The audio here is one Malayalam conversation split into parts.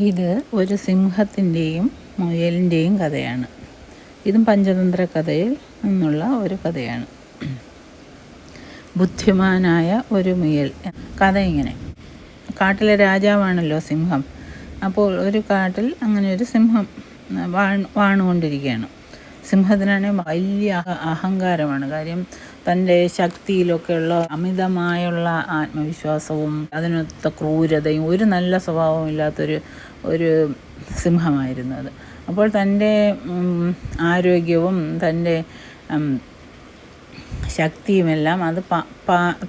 ഇത് ഒരു സിംഹത്തിന്റെയും മുയലിന്റെയും കഥയാണ്. ഇതും പഞ്ചതന്ത്ര കഥയിൽ നിന്നുള്ള ഒരു കഥയാണ്. ബുദ്ധിമാനായ ഒരു മുയൽ. കഥ ഇങ്ങനെ. കാട്ടിലെ രാജാവാണല്ലോ സിംഹം. അപ്പോൾ ഒരു കാട്ടിൽ അങ്ങനെ ഒരു സിംഹം വാണ് വാണുകൊണ്ടിരിക്കുകയാണ്. സിംഹത്തിനാണെങ്കിൽ വലിയ അഹ- അഹങ്കാരമാണ്. കാര്യം തന്റെ ശക്തിയിലൊക്കെയുള്ള അമിതമായുള്ള ആത്മവിശ്വാസവും അതിനൊത്ത ക്രൂരതയും ഒരു നല്ല സ്വഭാവവും ഇല്ലാത്തൊരു ഒരു സിംഹമായിരുന്നു അത് അപ്പോൾ തന്റെ ആരോഗ്യവും തന്റെ ശക്തിയുമെല്ലാം അത്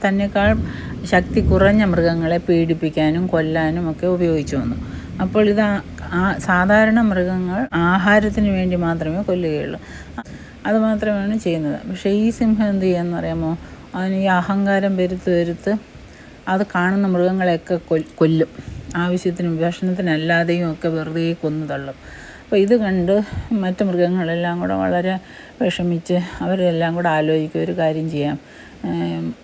തന്നെക്കാൾ ശക്തി കുറഞ്ഞ മൃഗങ്ങളെ പീഡിപ്പിക്കാനും കൊല്ലാനും ഒക്കെ ഉപയോഗിച്ചു വന്നു. അപ്പോൾ ഇത് സാധാരണ മൃഗങ്ങൾ ആഹാരത്തിന് വേണ്ടി മാത്രമേ കൊല്ലുകയുള്ളൂ. അതുമാത്രമാണ് ചെയ്യുന്നത്. പക്ഷേ ഈ സിംഹം എന്ത് ചെയ്യാന്ന് അറിയാമോ? അതിന് ഈ അഹങ്കാരം വരുത്ത് വരുത്ത് അത് കാണുന്ന മൃഗങ്ങളെയൊക്കെ കൊല്ലും. ആവശ്യത്തിനും ഭക്ഷണത്തിനല്ലാതെയും ഒക്കെ വെറുതെ കൊന്നു തള്ളും. അപ്പോൾ ഇത് കണ്ട് മറ്റ് മൃഗങ്ങളെല്ലാം കൂടെ വളരെ വിഷമിച്ച് അവരെല്ലാം കൂടെ ആലോചിക്കുക ഒരു കാര്യം ചെയ്യാം.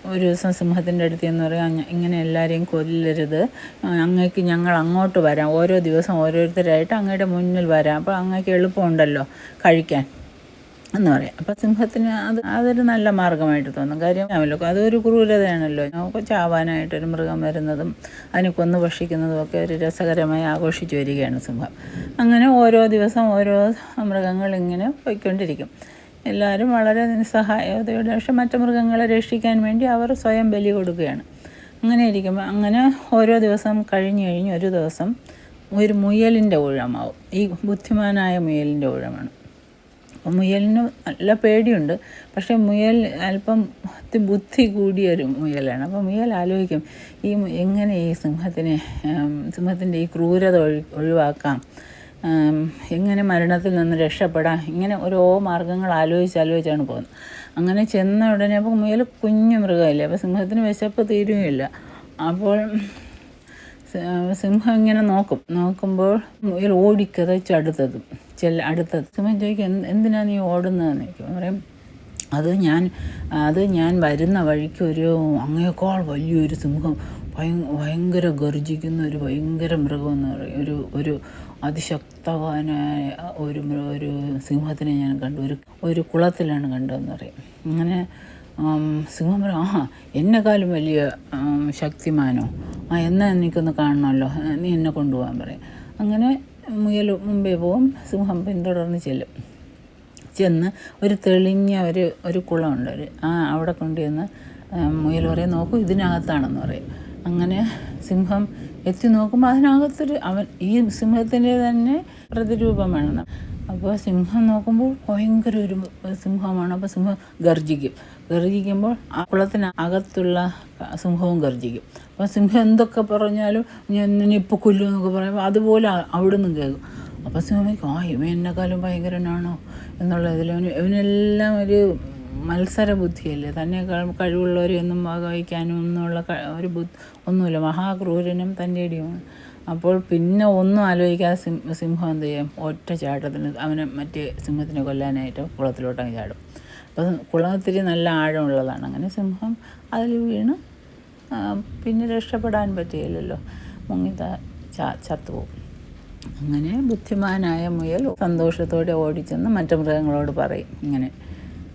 ഒരു ദിവസം സിംഹത്തിന്റെ അടുത്ത് എന്ന് പറയാം ഇങ്ങനെ എല്ലാവരെയും കൊല്ലരുത്. അങ്ങേക്ക് ഞങ്ങൾ അങ്ങോട്ട് വരാം. ഓരോ ദിവസം ഓരോരുത്തരായിട്ട് അങ്ങയുടെ മുന്നിൽ വരാം. അപ്പോൾ അങ്ങേക്ക് എളുപ്പമുണ്ടല്ലോ കഴിക്കാൻ. എന്ന് പറയാം. അപ്പം സിംഹത്തിന് അത് അതൊരു നല്ല മാർഗമായിട്ട് തോന്നും. കാര്യം ആണല്ലോ അതൊരു ക്രൂരതയാണല്ലോ. നമുക്ക് ചാവാനായിട്ടൊരു മൃഗം വരുന്നതും അതിനെ കൊന്നു ഭക്ഷിക്കുന്നതും ഒക്കെ ഒരു രസകരമായി ആഘോഷിച്ചു വരികയാണ് സിംഹം. അങ്ങനെ ഓരോ ദിവസം ഓരോ മൃഗങ്ങൾ ഇങ്ങനെ പോയിക്കൊണ്ടിരിക്കും. എല്ലാവരും വളരെ നിസ്സഹായതയോടെ പക്ഷെ മറ്റു മൃഗങ്ങളെ രക്ഷിക്കാൻ വേണ്ടി അവർ സ്വയം ബലി കൊടുക്കുകയാണ്. അങ്ങനെ ഇരിക്കുമ്പോൾ അങ്ങനെ ഓരോ ദിവസം കഴിഞ്ഞു കഴിഞ്ഞ് ഒരു ദിവസം ഒരു മുയലിന്റെ ഊഴമാവും. ഈ ബുദ്ധിമാനായ മുയലിന്റെ ഊഴമാണ്. മുയലിന് നല്ല പേടിയുണ്ട്. പക്ഷേ മുയൽ അല്പം ബുദ്ധി കൂടിയൊരു മുയലാണ്. അപ്പോൾ മുയൽ ആലോചിക്കും ഈ എങ്ങനെ ഈ സിംഹത്തിനെ സിംഹത്തിന്റെ ഈ ക്രൂരത ഒഴി ഒഴിവാക്കാം? എങ്ങനെ മരണത്തിൽ നിന്ന് രക്ഷപ്പെടാം? ഇങ്ങനെ ഓരോ മാർഗങ്ങൾ ആലോചിച്ച് ആലോചിച്ചാണ് പോകുന്നത്. അങ്ങനെ ചെന്ന ഉടനെ അപ്പോൾ മുയൽ കുഞ്ഞു മൃഗമില്ല? അപ്പോൾ സിംഹത്തിന് വിശപ്പ് തീരുകയില്ല. അപ്പോൾ സിംഹം ഇങ്ങനെ നോക്കും. നോക്കുമ്പോൾ മുയൽ ഓടിക്കതച്ച് അടുത്തതും ചെല്ല അടുത്തത്. സിംഹം ചോദിക്കും "എന്ത്- എന്തിനാണ് നീ ഓടുന്നതെന്ന്? ചോദിക്കും. പറയും അത് ഞാൻ അത് ഞാൻ വരുന്ന വഴിക്ക് ഒരു അങ്ങേക്കാൾ വലിയൊരു സിംഹം ഭയ ഭയങ്കര ഗർജിക്കുന്ന ഒരു ഭയങ്കര മൃഗം എന്ന് പറയും. ഒരു ഒരു അതിശക്തവാനായ ഒരു ഒരു സിംഹത്തിനെ ഞാൻ കണ്ടു. ഒരു ഒരു കുളത്തിലാണ് കണ്ടതെന്ന് പറയും. അങ്ങനെ സിംഹം പറയും ആ എന്നെക്കാളും വലിയ ശക്തിമാനോ? ആ എന്നാൽ എനിക്കൊന്ന് കാണണമല്ലോ? നീ എന്നെ കൊണ്ടുപോകാൻ പറയും. അങ്ങനെ മുയൽ മുമ്പേ പോവും സിംഹം പിന്തുടർന്ന് ചെല്ലും. ചെന്ന് ഒരു തെളിഞ്ഞ ഒരു ഒരു കുളമുണ്ട്. ഒരു ആ അവിടെ കൊണ്ടുചെന്ന് മുയൽ പറയും നോക്കൂ ഇതിനകത്താണെന്ന് പറയും. അങ്ങനെ സിംഹം എത്തി നോക്കുമ്പോൾ അതിനകത്തൊരു അവൻ ഈ സിംഹത്തിന്റെ തന്നെ പ്രതിരൂപമാണ്. അപ്പോൾ സിംഹം നോക്കുമ്പോൾ ഭയങ്കര ഒരു സിംഹമാണ്. അപ്പോൾ സിംഹം ഗർജിക്കും. ഗർജിക്കുമ്പോൾ ആ കുളത്തിന് അകത്തുള്ള സിംഹവും ഗർജിക്കും. അപ്പോൾ സിംഹം എന്തൊക്കെ പറഞ്ഞാലും ഞാൻ നിന്നെ ഇപ്പോൾ കൊല്ലും എന്നൊക്കെ പറയുമ്പോൾ അതുപോലെ അവിടെ നിന്ന് കേൾക്കും. അപ്പോൾ സിംഹം ആ ഇവൻ എന്നെക്കാളും ഭയങ്കരനാണോ? എന്നുള്ള ഇതിൽ അവന് ഇവനെല്ലാം ഒരു മത്സര ബുദ്ധിയല്ലേ തന്നെക്കാൾ കഴിവുള്ളവരെയൊന്നും വകവയ്ക്കാനും ഒന്നുമുള്ള ഒരു ബുദ്ധി ഒന്നുമില്ല. മഹാക്രൂരനും തന്റെ ഇടിയുമാണ് അപ്പോൾ പിന്നെ ഒന്നും ആലോചിക്കാതെ സിം സിംഹം എന്ത് ചെയ്യും? ഒറ്റ ചാട്ടത്തിന് അവനെ മറ്റേ സിംഹത്തിനെ കൊല്ലാനായിട്ട് കുളത്തിലോട്ട് അങ്ങ് ചാടും. അപ്പം കുളത്തിരി നല്ല ആഴമുള്ളതാണ്. അങ്ങനെ സിംഹം അതിൽ വീണ് പിന്നെ രക്ഷപ്പെടാൻ പറ്റിയില്ലല്ലോ. മുങ്ങി ചത്തുപോകും അങ്ങനെ ബുദ്ധിമാനായ മുയൽ സന്തോഷത്തോടെ ഓടിച്ചെന്ന് മറ്റു മൃഗങ്ങളോട് പറയും. ഇങ്ങനെ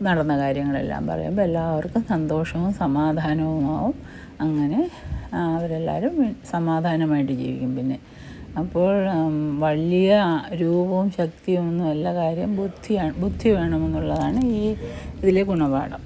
നടന്ന കാര്യങ്ങളെല്ലാം പറയുമ്പോൾ എല്ലാവർക്കും സന്തോഷവും സമാധാനവുമാവും. അങ്ങനെ അവരെല്ലാവരും സമാധാനമായിട്ട് ജീവിക്കും. പിന്നെ അപ്പോൾ വലിയ രൂപവും ശക്തിയും ഒന്നും അല്ല കാര്യം ബുദ്ധിയാണ് ബുദ്ധി വേണമെന്നുള്ളതാണ് ഈ ഇതിലെ ഗുണപാഠം.